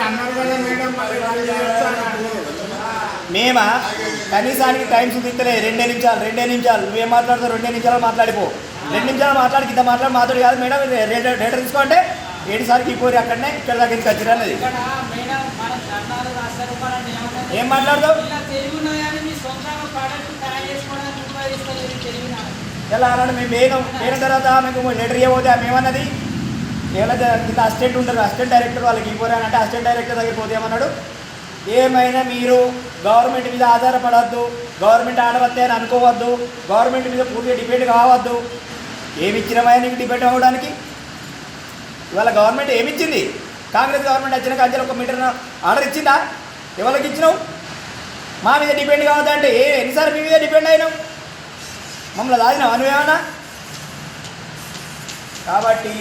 అన్నారు కదా మేడం మరి వాళ్ళు చేస్తారు మేమా? కనీసానికి టైం చూపించలే రెండే నిమిషాలు రెండే నిమిషాలు. నువ్వేం మాట్లాడతావు రెండే నిమిషాలు మాట్లాడిపో. రెండు నిమిషాలు మాట్లాడి ఇంత మాట్లాడి మాట్లాడి కాదు మేడం. ఇది రేట్ రేట్ తీసుకోంటే ఏడు సార్కి పోరి అక్కడనే ఇక్కడ దగ్గర ఎందుకు ఉపయోగిస్తారు తెలివిన ఎలా అన్నాడు? మేము వేగం. వేగిన తర్వాత మీకు లెటర్ ఇవ్వబోతే ఆమె ఏమన్నది? ఏమైనా కింద అసిస్టెంట్ ఉంటారు అసిస్టెంట్ డైరెక్టర్ వాళ్ళకి ఇవ్వరా అంటే అసిస్టెంట్ డైరెక్టర్ దగ్గర పోతే ఏమన్నాడు? ఏమైనా మీరు గవర్నమెంట్ మీద ఆధారపడవద్దు గవర్నమెంట్ ఆడవద్దే అని అనుకోవద్దు. గవర్నమెంట్ మీద పూర్తిగా డిపెండ్ కావద్దు. ఏమి ఇచ్చినమా నీకు డిపెండ్ అవ్వడానికి. ఇవాళ గవర్నమెంట్ ఏమి ఇచ్చింది కాంగ్రెస్ గవర్నమెంట్ వచ్చిన కంచెలు ఒక మీటర్ ఆర్డర్ ఇచ్చిందా? ఎవరికి ఇచ్చినావు? మా మీద డిపెండ్ కావద్దంటే ఏ ఎన్నిసార్లు మీ మీద డిపెండ్ అయినావు? మమ్మల్ని దాదినావు? అనువేమన్నా కాబట్టి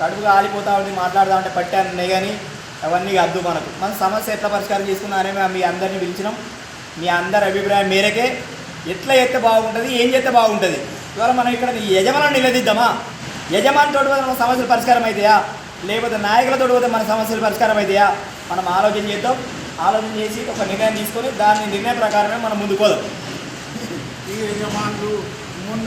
కడుపు కాలిపోతా ఉంది మాట్లాడదాం అంటే పట్టాను కానీ అవన్నీ అద్దు మనకు. మన సమస్య ఎట్లా పరిష్కారం చేసుకున్నారని మేము మీ అందరిని పిలిచినాం. మీ అందరి అభిప్రాయం మేరకే. ఎట్లా చేస్తే బాగుంటుంది ఏం చేస్తే బాగుంటుంది? ఇవాళ మనం ఇక్కడ యజమాని నిలదీద్దామా యజమానితో మన సమస్యలు పరిష్కారం అవుతాయా? లేకపోతే నాయకులతో పోతే మన సమస్యలు పరిష్కారం అవుతాయా? మనం ఆలోచన చేద్దాం. ఆలోచన చేసి ఒక నిర్ణయం తీసుకొని దాని నిర్ణయం ప్రకారమే మనం ముందుకు పోదాం. ఈ